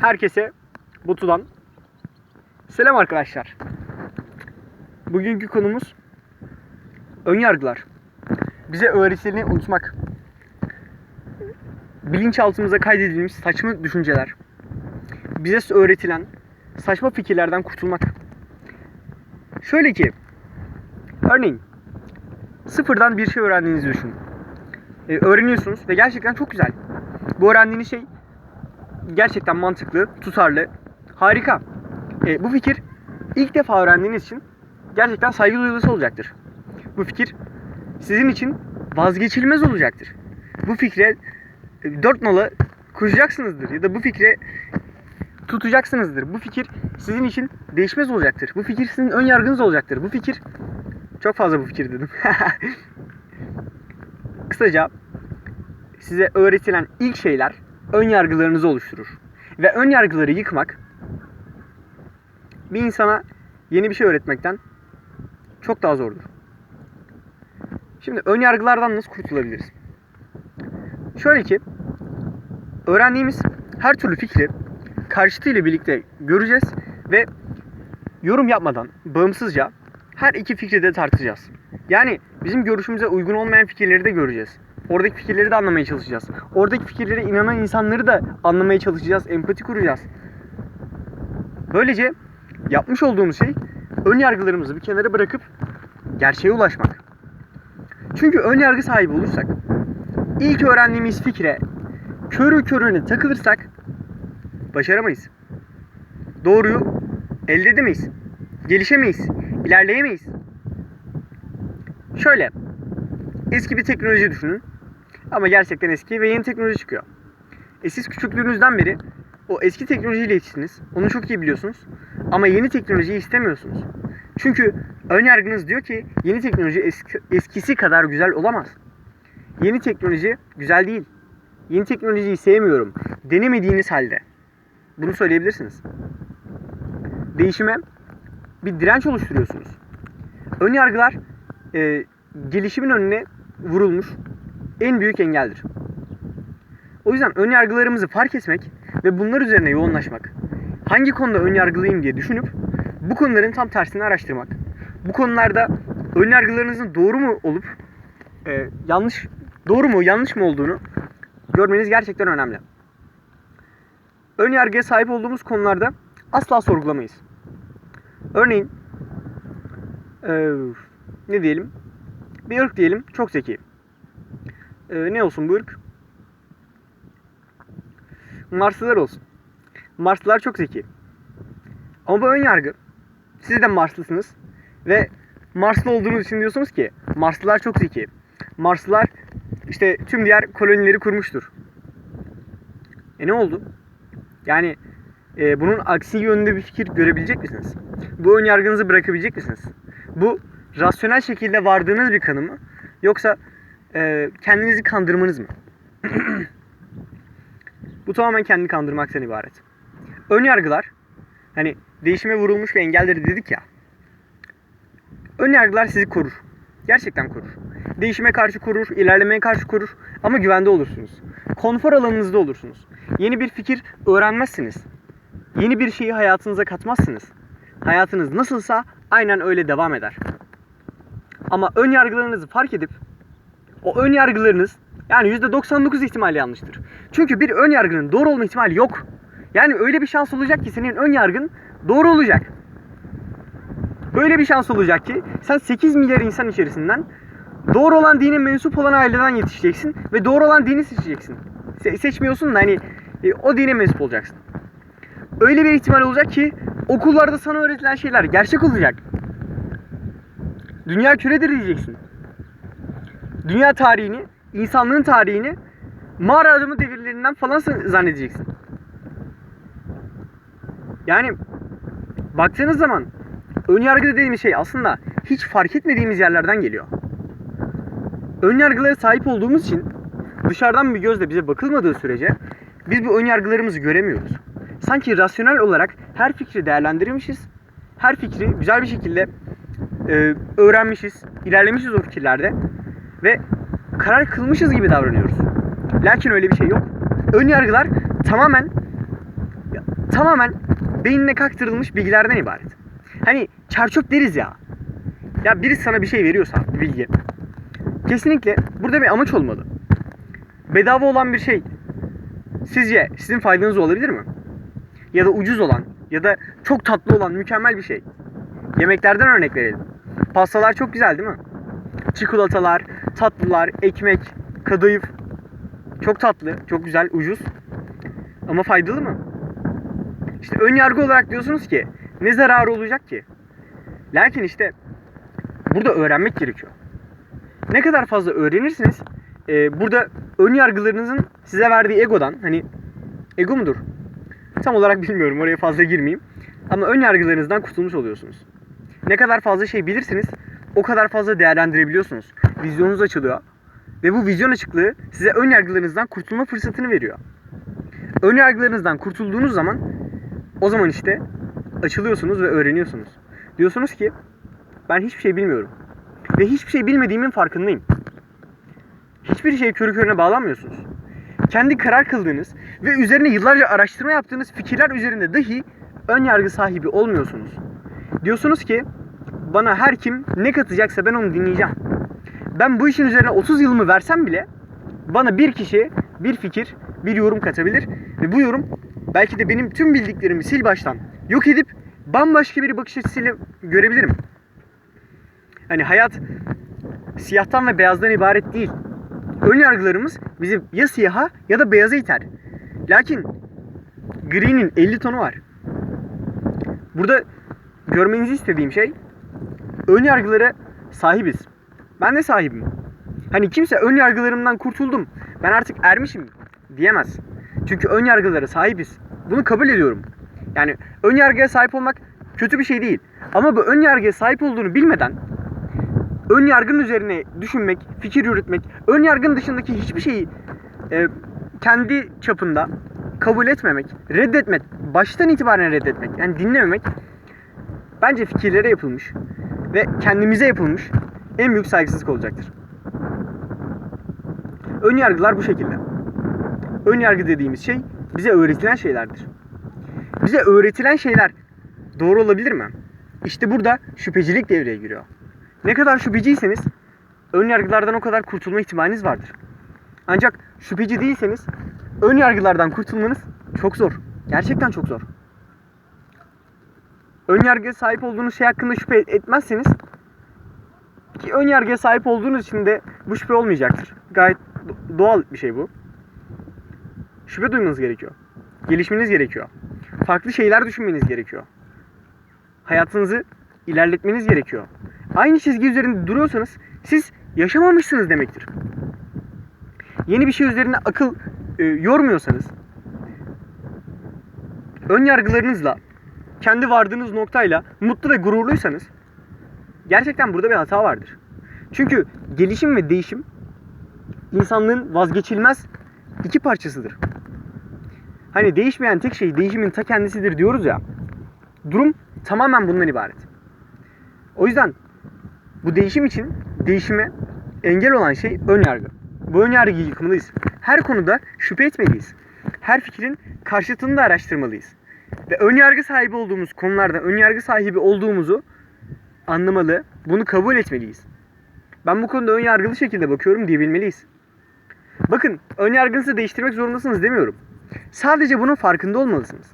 Herkese Batu'dan selam arkadaşlar. Bugünkü konumuz ön yargılar. Bize öğretileni unutmak. Bilinçaltımıza kaydedilmiş saçma düşünceler. Bize öğretilen saçma fikirlerden kurtulmak. Şöyle ki, örneğin sıfırdan bir şey öğrendiğinizi düşünün. Ee, öğreniyorsunuz ve gerçekten çok güzel. Bu öğrendiğiniz şey gerçekten mantıklı, tutarlı, harika. E, bu fikir ilk defa öğrendiğiniz için gerçekten saygı duyulusu olacaktır. Bu fikir sizin için vazgeçilmez olacaktır. Bu fikre e, dört nala koşacaksınızdır ya da bu fikre tutacaksınızdır. Bu fikir sizin için değişmez olacaktır. Bu fikir sizin ön yargınız olacaktır. Bu fikir çok fazla bu fikir dedim. Kısaca size öğretilen ilk şeyler ön yargılarınızı oluşturur. Ve ön yargıları yıkmak bir insana yeni bir şey öğretmekten çok daha zordur. Şimdi ön yargılardan nasıl kurtulabiliriz? Şöyle ki öğrendiğimiz her türlü fikri karşıtıyla birlikte göreceğiz ve yorum yapmadan bağımsızca her iki fikri de tartacağız. Yani bizim görüşümüze uygun olmayan fikirleri de göreceğiz. Oradaki fikirleri de anlamaya çalışacağız. Oradaki fikirlere inanan insanları da anlamaya çalışacağız, empati kuracağız. Böylece yapmış olduğumuz şey ön yargılarımızı bir kenara bırakıp gerçeğe ulaşmak. Çünkü ön yargı sahibi olursak, ilk öğrendiğimiz fikre körü körüne takılırsak başaramayız. Doğruyu elde edemeyiz. Gelişemeyiz. ilerleyemeyiz. Şöyle, eski bir teknoloji düşünün. Ama gerçekten eski ve yeni teknoloji çıkıyor. E siz küçüklüğünüzden beri o eski teknolojiyle yetiştiniz. Onu çok iyi biliyorsunuz. Ama yeni teknolojiyi istemiyorsunuz. Çünkü ön yargınız diyor ki yeni teknoloji eski, eskisi kadar güzel olamaz. Yeni teknoloji güzel değil. Yeni teknolojiyi sevmiyorum. Denemediğiniz halde. Bunu söyleyebilirsiniz. Değişime bir direnç oluşturuyorsunuz. Ön yargılar e, gelişimin önüne vurulmuş en büyük engeldir. O yüzden ön yargılarımızı fark etmek ve bunlar üzerine yoğunlaşmak. Hangi konuda ön yargılıyım diye düşünüp bu konuların tam tersini araştırmak. Bu konularda ön yargılarınızın doğru mu olup e, yanlış doğru mu yanlış mı olduğunu görmeniz gerçekten önemli. Ön yargıya sahip olduğumuz konularda asla sorgulamayız. Örneğin e, ne diyelim? Bir ırk diyelim çok zeki. E, ne olsun bu ırk? Marslılar olsun. Marslılar çok zeki. Ama bu ön yargı. Siz de Marslısınız ve Marslı olduğunuz için diyorsunuz ki Marslılar çok zeki. Marslılar işte tüm diğer kolonileri kurmuştur. E ne oldu? Yani e, bunun aksi yönünde bir fikir görebilecek misiniz? Bu ön yargınızı bırakabilecek misiniz? Bu rasyonel şekilde vardığınız bir kanı mı? Yoksa e, kendinizi kandırmanız mı? Bu tamamen kendini kandırmaktan ibaret. Ön yargılar, hani değişime vurulmuş ve engelleri dedik ya. Ön yargılar sizi korur. Gerçekten korur. Değişime karşı korur, ilerlemeye karşı korur ama güvende olursunuz. Konfor alanınızda olursunuz. Yeni bir fikir öğrenmezsiniz. Yeni bir şeyi hayatınıza katmazsınız. Hayatınız nasılsa aynen öyle devam eder. Ama ön yargılarınızı fark edip o ön yargılarınız yani %99 ihtimalle yanlıştır. Çünkü bir ön yargının doğru olma ihtimali yok. Yani öyle bir şans olacak ki senin ön yargın doğru olacak. Böyle bir şans olacak ki sen 8 milyar insan içerisinden doğru olan dine mensup olan aileden yetişeceksin ve doğru olan dini seçeceksin. Se- seçmiyorsun da hani e, o dine mensup olacaksın. Öyle bir ihtimal olacak ki okullarda sana öğretilen şeyler gerçek olacak. Dünya küredir diyeceksin. Dünya tarihini, insanlığın tarihini mağara adamı devirlerinden falan zannedeceksin. Yani baktığınız zaman ön yargı dediğimiz şey aslında hiç fark etmediğimiz yerlerden geliyor. Ön yargılara sahip olduğumuz için dışarıdan bir gözle bize bakılmadığı sürece biz bu ön yargılarımızı göremiyoruz. Sanki rasyonel olarak her fikri değerlendirmişiz. Her fikri güzel bir şekilde e, öğrenmişiz, ilerlemişiz o fikirlerde ve karar kılmışız gibi davranıyoruz. Lakin öyle bir şey yok. Ön yargılar tamamen tamamen beynine kaktırılmış bilgilerden ibaret. Hani çarçöp deriz ya. Ya birisi sana bir şey veriyorsa, bir bilgi. Kesinlikle burada bir amaç olmalı. Bedava olan bir şey sizce sizin faydanız olabilir mi? Ya da ucuz olan ya da çok tatlı olan mükemmel bir şey. Yemeklerden örnek verelim. Pastalar çok güzel değil mi? Çikolatalar, tatlılar, ekmek, kadayıf. Çok tatlı, çok güzel, ucuz. Ama faydalı mı? İşte ön yargı olarak diyorsunuz ki ne zararı olacak ki? Lakin işte burada öğrenmek gerekiyor. Ne kadar fazla öğrenirsiniz e, burada ön yargılarınızın size verdiği egodan hani ego mudur? Tam olarak bilmiyorum oraya fazla girmeyeyim. Ama ön yargılarınızdan kurtulmuş oluyorsunuz. Ne kadar fazla şey bilirsiniz o kadar fazla değerlendirebiliyorsunuz. Vizyonunuz açılıyor. Ve bu vizyon açıklığı size ön yargılarınızdan kurtulma fırsatını veriyor. Ön yargılarınızdan kurtulduğunuz zaman o zaman işte açılıyorsunuz ve öğreniyorsunuz. Diyorsunuz ki ben hiçbir şey bilmiyorum. Ve hiçbir şey bilmediğimin farkındayım. Hiçbir şey körü körüne bağlanmıyorsunuz. Kendi karar kıldığınız ve üzerine yıllarca araştırma yaptığınız fikirler üzerinde dahi ön yargı sahibi olmuyorsunuz. Diyorsunuz ki bana her kim ne katacaksa ben onu dinleyeceğim. Ben bu işin üzerine 30 yılımı versem bile bana bir kişi bir fikir, bir yorum katabilir ve bu yorum belki de benim tüm bildiklerimi sil baştan yok edip bambaşka bir bakış açısıyla görebilirim. Hani hayat siyahtan ve beyazdan ibaret değil. Ön yargılarımız bizi ya siyaha ya da beyaza iter. Lakin gri'nin 50 tonu var. Burada görmenizi istediğim şey ön yargılara sahibiz. Ben de sahibim. Hani kimse ön yargılarımdan kurtuldum. Ben artık ermişim diyemez. Çünkü ön yargılara sahibiz. Bunu kabul ediyorum. Yani ön yargıya sahip olmak kötü bir şey değil. Ama bu ön yargıya sahip olduğunu bilmeden ön yargının üzerine düşünmek, fikir yürütmek, ön yargının dışındaki hiçbir şeyi e, kendi çapında kabul etmemek, reddetmek, baştan itibaren reddetmek, yani dinlememek bence fikirlere yapılmış ve kendimize yapılmış en büyük saygısızlık olacaktır. Ön yargılar bu şekilde. Ön yargı dediğimiz şey bize öğretilen şeylerdir. Bize öğretilen şeyler doğru olabilir mi? İşte burada şüphecilik devreye giriyor. Ne kadar şüpheciyseniz ön yargılardan o kadar kurtulma ihtimaliniz vardır. Ancak şüpheci değilseniz ön yargılardan kurtulmanız çok zor. Gerçekten çok zor. Ön yargıya sahip olduğunuz şey hakkında şüphe etmezseniz ki ön yargıya sahip olduğunuz için de bu şüphe olmayacaktır. Gayet do- doğal bir şey bu. Şüphe duymanız gerekiyor. Gelişmeniz gerekiyor. Farklı şeyler düşünmeniz gerekiyor. Hayatınızı ilerletmeniz gerekiyor. Aynı çizgi üzerinde duruyorsanız siz yaşamamışsınız demektir. Yeni bir şey üzerine akıl e, yormuyorsanız ön yargılarınızla kendi vardığınız noktayla mutlu ve gururluysanız gerçekten burada bir hata vardır. Çünkü gelişim ve değişim insanlığın vazgeçilmez iki parçasıdır. Hani değişmeyen tek şey değişimin ta kendisidir diyoruz ya. Durum tamamen bundan ibaret. O yüzden bu değişim için değişime engel olan şey ön yargı. Bu ön yargıyı yıkmalıyız. Her konuda şüphe etmeliyiz. Her fikrin karşıtını da araştırmalıyız. Ve ön yargı sahibi olduğumuz konularda ön yargı sahibi olduğumuzu anlamalı, bunu kabul etmeliyiz. Ben bu konuda ön yargılı şekilde bakıyorum diyebilmeliyiz. Bakın ön yargınızı değiştirmek zorundasınız demiyorum. Sadece bunun farkında olmalısınız.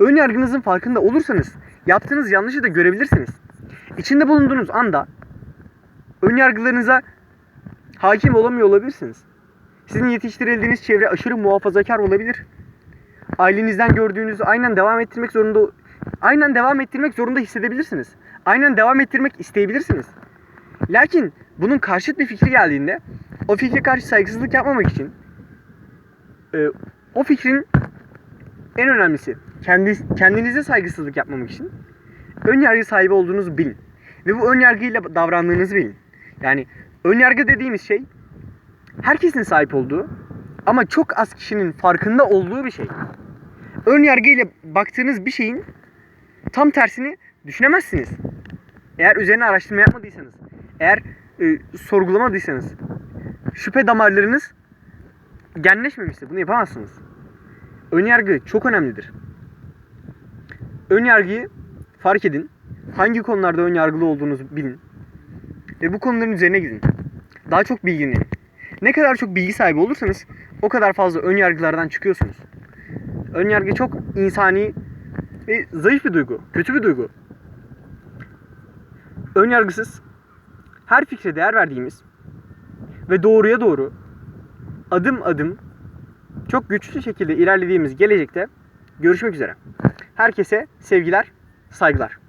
Ön yargınızın farkında olursanız yaptığınız yanlışı da görebilirsiniz. İçinde bulunduğunuz anda ön yargılarınıza hakim olamıyor olabilirsiniz. Sizin yetiştirildiğiniz çevre aşırı muhafazakar olabilir. Ailenizden gördüğünüzü aynen devam ettirmek zorunda aynen devam ettirmek zorunda hissedebilirsiniz. Aynen devam ettirmek isteyebilirsiniz. Lakin bunun karşıt bir fikri geldiğinde o fikre karşı saygısızlık yapmamak için e, o fikrin en önemlisi kendi, kendinize saygısızlık yapmamak için ön yargı sahibi olduğunuzu bilin. Ve bu ön yargıyla davrandığınızı bilin. Yani ön yargı dediğimiz şey herkesin sahip olduğu ama çok az kişinin farkında olduğu bir şey. Ön yargıyla baktığınız bir şeyin tam tersini düşünemezsiniz. Eğer üzerine araştırma yapmadıysanız, eğer e, sorgulamadıysanız, şüphe damarlarınız genleşmemişse bunu yapamazsınız. Ön yargı çok önemlidir. ön yargıyı fark edin. Hangi konularda ön yargılı olduğunuzu bilin. Ve bu konuların üzerine gidin. Daha çok bilginin. Ne kadar çok bilgi sahibi olursanız o kadar fazla ön yargılardan çıkıyorsunuz. Ön yargı çok insani ve zayıf bir duygu. Kötü bir duygu. Ön yargısız her fikre değer verdiğimiz ve doğruya doğru adım adım çok güçlü şekilde ilerlediğimiz gelecekte görüşmek üzere. Herkese sevgiler, saygılar.